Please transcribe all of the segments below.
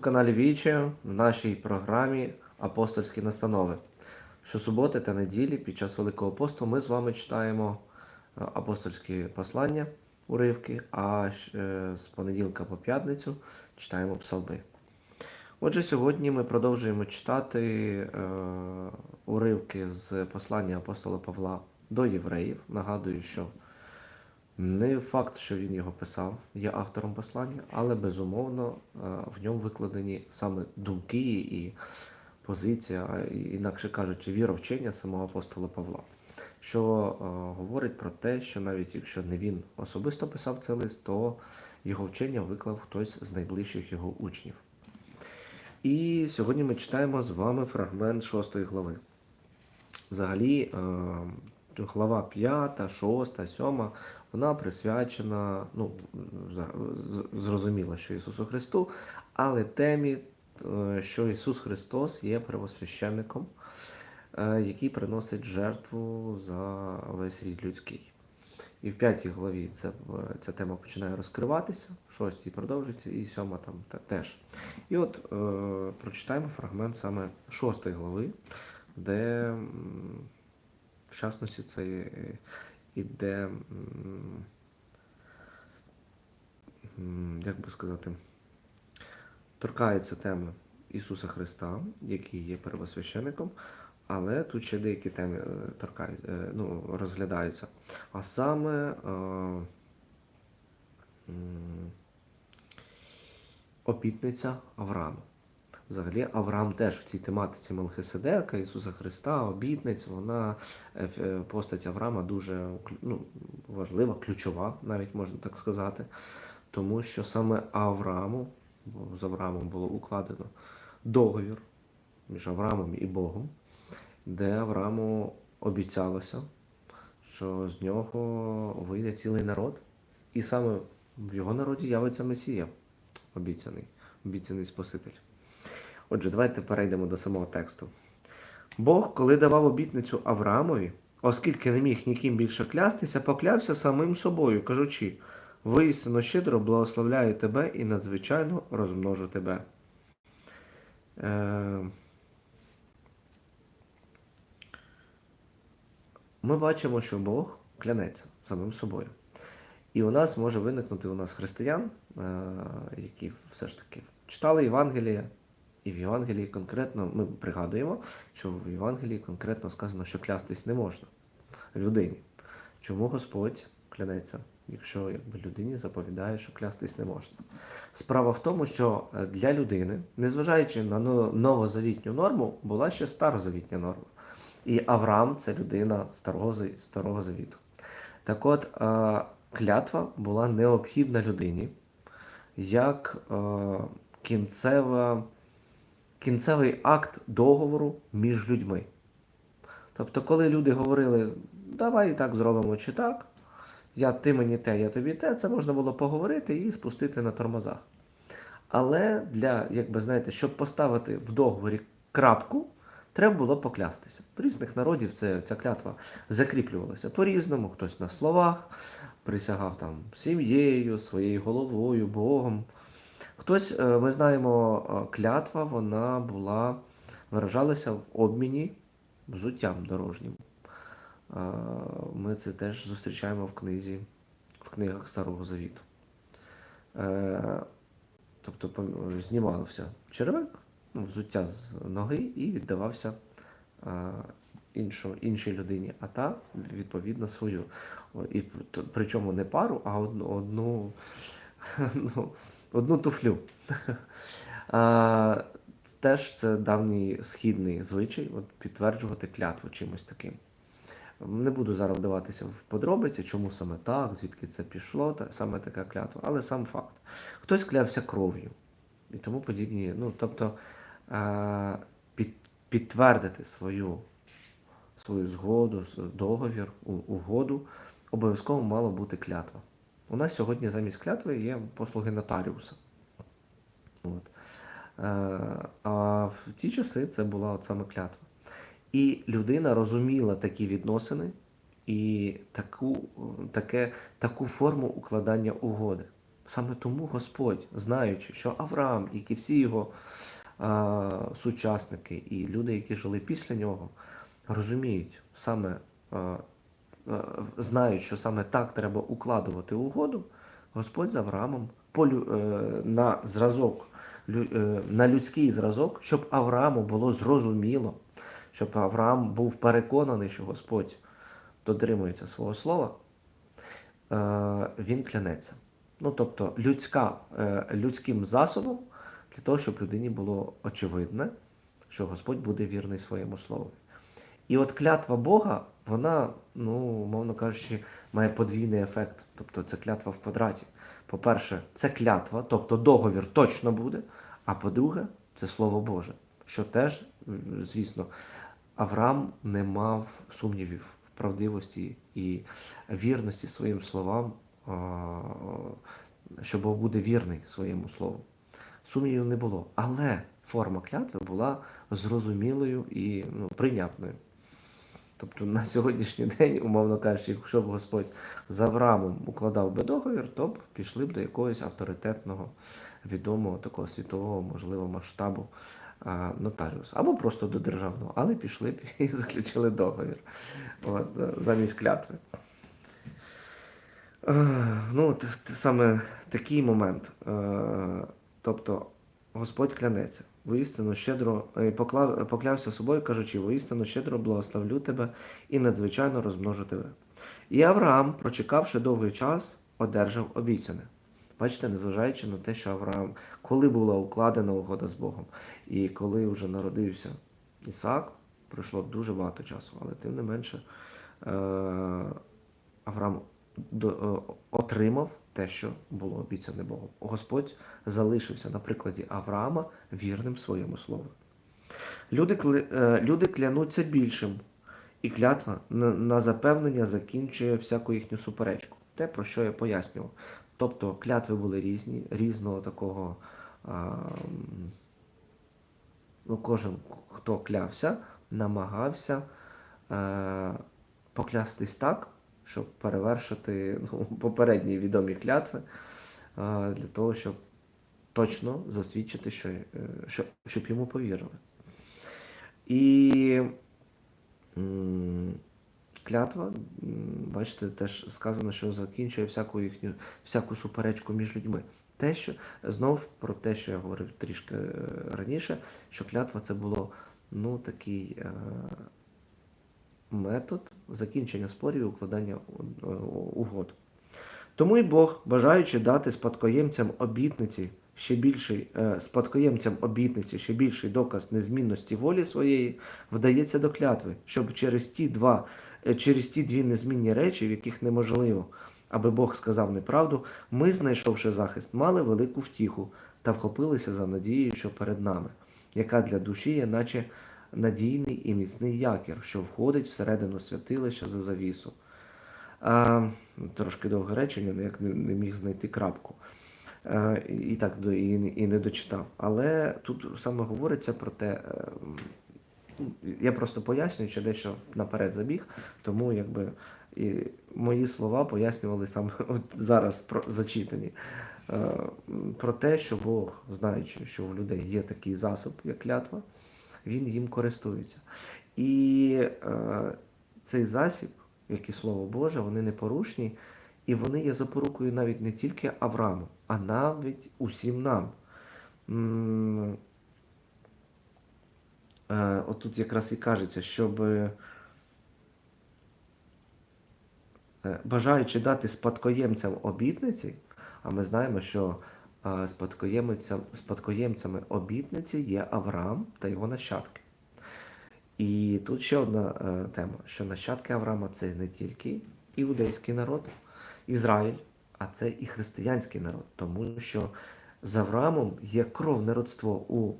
каналі Віче в нашій програмі Апостольські настанови. Щосуботи та неділі під час Великого посту ми з вами читаємо е, апостольські послання, уривки, а е, з понеділка по п'ятницю читаємо псалми. Отже, сьогодні ми продовжуємо читати е, уривки з послання апостола Павла до євреїв. Нагадую, що не факт, що він його писав, є автором послання, але безумовно е, в ньому викладені саме думки і позиція, інакше кажучи, віровчення самого апостола Павла, що е, говорить про те, що навіть якщо не він особисто писав цей лист, то його вчення виклав хтось з найближчих його учнів. І сьогодні ми читаємо з вами фрагмент 6 глави. Взагалі, е, глава 5, 6, 7, вона присвячена, ну, зрозуміло, що Ісусу Христу, але темі, е, що Ісус Христос є первосвященником, е, який приносить жертву за весь рід людський. І в п'ятій главі е, ця тема починає розкриватися, в шостій продовжується, і сьома там те- теж. І от е, прочитаємо фрагмент саме шостої глави, де, в частності, це іде, як би сказати, торкається теми Ісуса Христа, який є первосвященником, але тут ще деякі теми е, торкають, е, ну, розглядаються. А саме е, м, Авраама. Взагалі, Авраам теж в цій тематиці Мелхиседека, Ісуса Христа, обітниць, вона е, е, постать Авраама дуже ну, важлива, ключова, навіть можна так сказати. Тому що саме Аврааму, з Авраамом було укладено договір між Авраамом і Богом, де Аврааму обіцялося, що з нього вийде цілий народ, і саме в його народі явиться Месія, обіцяний, обіцяний Спаситель. Отже, давайте перейдемо до самого тексту. Бог, коли давав обітницю Авраамові, оскільки не міг ніким більше клястися, поклявся самим собою, кажучи: воістину щедро благословляю тебе і надзвичайно розмножу тебе. Е... Ми бачимо, що Бог клянеться самим собою. І у нас може виникнути у нас християн, е, які все ж таки читали Євангеліє, і в Євангелії конкретно ми пригадуємо, що в Євангелії конкретно сказано, що клястись не можна людині. Чому Господь клянеться, якщо якби, людині заповідає, що клястись не можна? Справа в тому, що е, для людини, незважаючи на новозавітню норму, була ще старозавітня норма. І Авраам це людина старого, старого завіту. Так от, е, клятва була необхідна людині як е, кінцева, кінцевий акт договору між людьми. Тобто, коли люди говорили, давай так зробимо чи так, я, ти мені те, я тобі те, це можна було поговорити і спустити на тормозах. Але для, як би знаєте, щоб поставити в договорі крапку, треба було поклястися. В різних народів це, ця клятва закріплювалася по-різному, хтось на словах присягав там сім'єю, своєю головою, Богом. Хтось, е, ми знаємо, е, клятва вона була, виражалася в обміні взуттям дорожнім. Е, Ми це теж зустрічаємо в книзі, в книгах Старого Завіту. Тобто знімався черевик, ну, взуття з ноги і віддавався іншу, іншій людині, а та відповідно свою. І причому не пару, а одну, одну, ну, одну туфлю. А, теж це давній східний звичай от, підтверджувати клятву чимось таким. Не буду зараз вдаватися в подробиці, чому саме так, звідки це пішло, та, саме така клятва, але сам факт. Хтось клявся кров'ю і тому подібні. Ну, тобто е, під, підтвердити свою, свою згоду, договір, угоду, обов'язково мала бути клятва. У нас сьогодні замість клятви є послуги нотаріуса. От. Е, а в ті часи це була от саме клятва. І людина розуміла такі відносини і таку, таке, таку форму укладання угоди. Саме тому Господь, знаючи, що Авраам, як і всі його а, сучасники і люди, які жили після нього, розуміють саме, а, а, знають, що саме так треба укладувати угоду, Господь з Авраамом е, на зразок, е, на людський зразок, щоб Аврааму було зрозуміло, щоб Авраам був переконаний, що Господь дотримується свого слова, е, він клянеться. Ну, тобто, людська, е, людським засобом для того, щоб людині було очевидне, що Господь буде вірний своєму слову. І от клятва Бога, вона, ну, мовно кажучи, має подвійний ефект. Тобто це клятва в квадраті. По-перше, це клятва, тобто договір точно буде. А по-друге, це Слово Боже, що теж, звісно, Авраам не мав сумнівів в правдивості і вірності своїм словам, що Бог буде вірний своєму слову. Сумнівів не було. Але форма клятви була зрозумілою і ну, прийнятною. Тобто на сьогоднішній день, умовно кажучи, якщо б Господь з Авраамом укладав би договір, то б пішли б до якогось авторитетного, відомого такого світового, можливо, масштабу а, нотаріуса. Або просто до державного, але пішли б і заключили договір от, замість клятви. Ну, т- т- саме такий момент. Тобто Господь клянеться, воістину щедро е, поклав, поклявся собою, кажучи, воістину щедро благословлю тебе і надзвичайно розмножу тебе. І Авраам, прочекавши довгий час, одержав обіцяне. Бачите, незважаючи на те, що Авраам, коли була укладена угода з Богом, і коли вже народився Ісаак, пройшло дуже багато часу, але тим не менше е, Авраам отримав те, що було обіцяне Богом. Господь залишився на прикладі Авраама вірним своєму слову. Люди, е, люди клянуться більшим, і клятва на, на запевнення закінчує всяку їхню суперечку. Те, про що я пояснював. Тобто клятви були різні, різного такого. А, ну, кожен, хто клявся, намагався е, поклястись так, щоб перевершити ну, попередні відомі клятви, е, для того, щоб точно засвідчити, що, е, що, щоб йому повірили. І клятва, бачите, теж сказано, що закінчує всяку їхню всяку суперечку між людьми. Те, що знов про те, що я говорив трішки е, раніше, що клятва це було ну, такий е, метод закінчення спорів і укладання е, угод. Тому й Бог, бажаючи дати спадкоємцям обітниці ще більший е, спадкоємцям обітниці ще більший доказ незмінності волі своєї, вдається до клятви, щоб через ті два, е, через ті дві незмінні речі, в яких неможливо, аби Бог сказав неправду, ми, знайшовши захист, мали велику втіху та вхопилися за надією, що перед нами, яка для душі є, наче надійний і міцний якір, що входить всередину святилища за завісу. А, трошки довге речення, але як не, не міг знайти крапку. Е, і так і, і не дочитав. Але тут саме говориться про те, е, я просто пояснюю, що дещо наперед забіг, тому якби і мої слова пояснювали саме от зараз про зачитані. Е, Про те, що Бог, знаючи, що у людей є такий засоб, як клятва, він їм користується. І е, цей засіб, як і Слово Боже, вони непорушні, і вони є запорукою навіть не тільки Аврааму, а навіть усім нам. М, е, Отут якраз і кажеться, щоб е, бажаючи дати спадкоємцям обітниці, а ми знаємо, що спадкоємцями обітниці є Авраам та його нащадки. І тут ще одна е, тема, що нащадки Авраама це не тільки іудейський народ, Ізраїль, а це і християнський народ, тому що з Авраамом є кровне родство у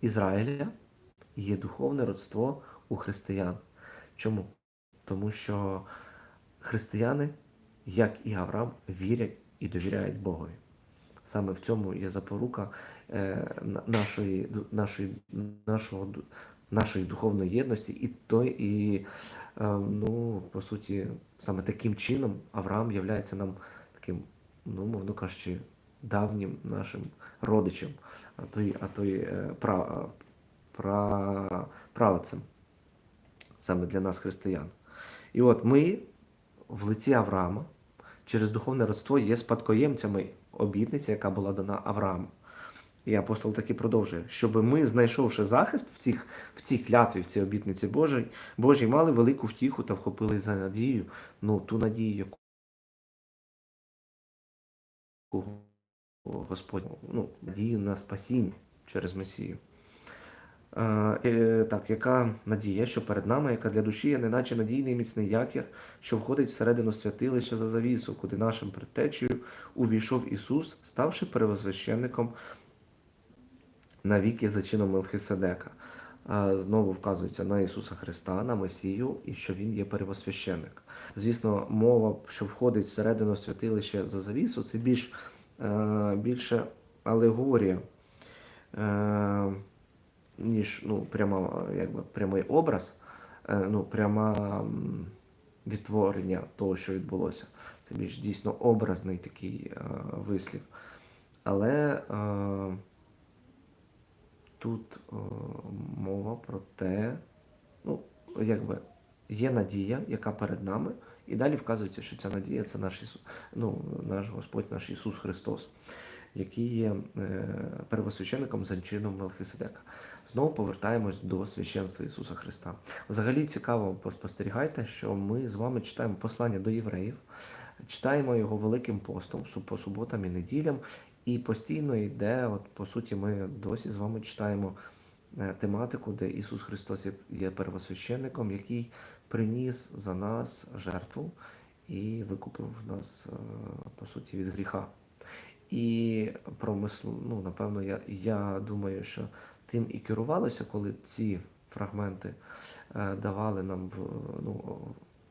Ізраїля, є духовне родство у християн. Чому? Тому що християни, як і Авраам, вірять і довіряють Богові. Саме в цьому є запорука е, нашої, нашої, нашого, нашої духовної єдності, і той, і е, ну, по суті, саме таким чином Авраам є нам таким, ну, мовно кажучи, давнім нашим родичам, а то й, а то й е, пра, пра, правцем, саме для нас, християн. І от ми в лиці Авраама через духовне родство є спадкоємцями обітниці, яка була дана Аврааму. І апостол таки продовжує, щоб ми, знайшовши захист в, цих, в цій клятві, в цій обітниці Божій, Божій, мали велику втіху та вхопили за надію, ну ту надію, яку Господь, ну, надію на спасіння через Месію. Е, е, так, яка надія, що перед нами, яка для душі є неначе надійний міцний якір, що входить всередину святилища за завісу, куди нашим предтечею увійшов Ісус, ставши первосвященником навіки за чином Мелхиседека. Знову вказується на Ісуса Христа, на Месію, і що Він є первосвященник. Звісно, мова, що входить всередину святилища за завісу, це більш, е, більше алегорія, е, ніж ну, прямо, якби, прямий образ, е, ну, пряма відтворення того, що відбулося. Це більш дійсно образний такий е, вислів. Але е, тут е, мова про те, ну, якби є надія, яка перед нами, і далі вказується, що ця надія це наш Ісус, ну, наш Господь, наш Ісус Христос, який є е, первосвященником за чином Мелхиседека. Знову повертаємось до священства Ісуса Христа. Взагалі цікаво спостерігайте, що ми з вами читаємо послання до євреїв, читаємо його великим постом по суботам і неділям, і постійно йде, от по суті, ми досі з вами читаємо е, тематику, де Ісус Христос є- первосвященником, який приніс за нас жертву і викупив нас, е, по суті, від гріха. І промисло, ну, напевно, я, я думаю, що тим і керувалося, коли ці фрагменти е, давали нам в, ну,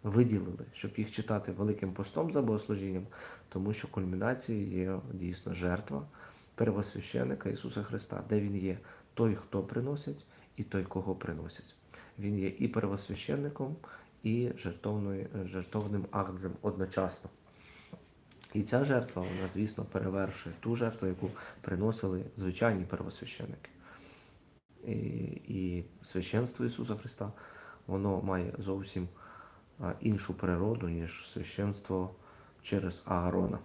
виділили, щоб їх читати великим постом за богослужінням, тому що кульмінацією є дійсно жертва первосвященника Ісуса Христа, де Він є той, хто приносить, і той, кого приносять. Він є і первосвященником, і жертовною, жертовним актом одночасно. І ця жертва, вона, звісно, перевершує ту жертву, яку приносили звичайні первосвященники. І, і священство Ісуса Христа, воно має зовсім іншу природу, ніж священство через Аарона.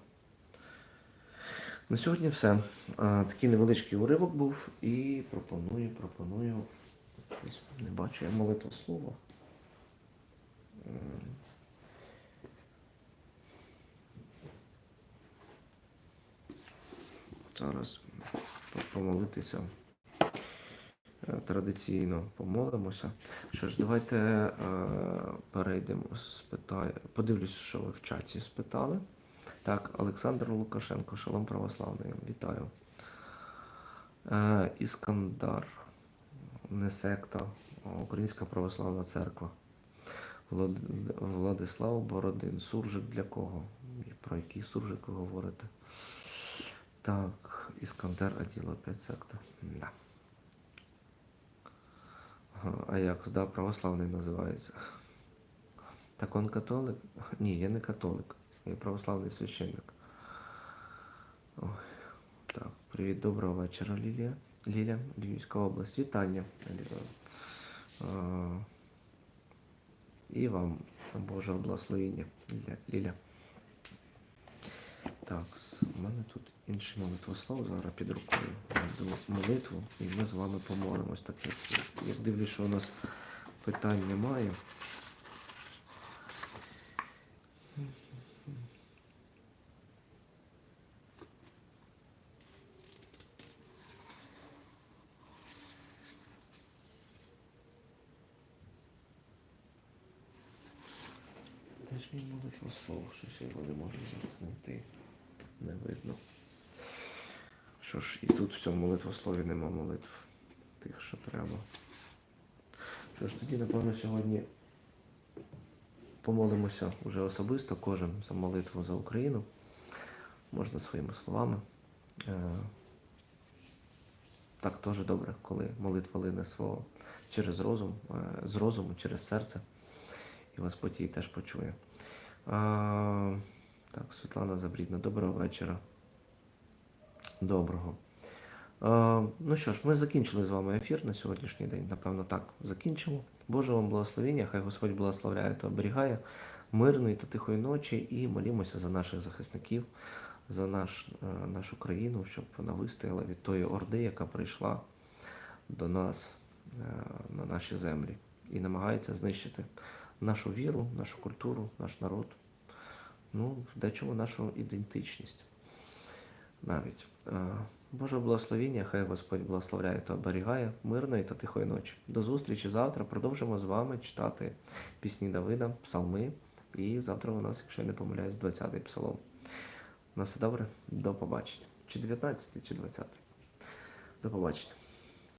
На сьогодні все. Такий невеличкий уривок був і пропоную, пропоную. Не бачу я молитву слова. Зараз помолитися. Е, Традиційно помолимося. Що ж, давайте е, перейдемо. Спитаю. Подивлюсь, що ви в чаті спитали. Так, Олександр Лукашенко, шалом православний. Вітаю. Е, Іскандар, не секта, Українська православна церква. Влад... Владислав Бородин. Суржик для кого? Про який суржик ви говорите? Так, Іскандер Аділа 5 секта. Да. А як, да, православний називається. Так он католик? Ні, я не католик. Я православний священник. Ой, так, привіт, доброго вечора, Лілія. Ліля, Львівська область. Вітання. І вам Божого благословіння, Ліля. Ліля. Так, у мене тут інше молитвослов зараз під рукою. Молитву, і ми з вами помолимось. Так як, як дивлюсь, що у нас питань немає. Де ж мій молитвослов? Щось я його не можу зараз знайти. Не видно. Що ж, і тут в цьому молитвослові нема молитв. Тих, що треба. Що ж, тоді, напевно, сьогодні помолимося уже особисто, кожен за молитву за Україну. Можна своїми словами. Е, Так теж добре, коли молитва лине свого через розум, е, з розуму, через серце. І Господь її теж почує. Так, Світлана Забрідна, доброго вечора. доброго. Е, ну що ж, ми закінчили з вами ефір на сьогоднішній день. Напевно, так закінчимо. Боже вам благословення, хай Господь благословляє та оберігає мирної та тихої ночі і молімося за наших захисників, за наш, е, нашу країну, щоб вона вистояла від тої орди, яка прийшла до нас е, на наші землі і намагається знищити нашу віру, нашу культуру, наш народ, ну, дечому нашу ідентичність навіть. Боже благословіння, хай Господь благословляє та оберігає мирної та тихої ночі. До зустрічі завтра. Продовжимо з вами читати пісні Давида, псалми. І завтра у нас, якщо я не помиляюсь, 20-й псалом. На все добре, до побачення. Чи 19, чи 20. До побачення.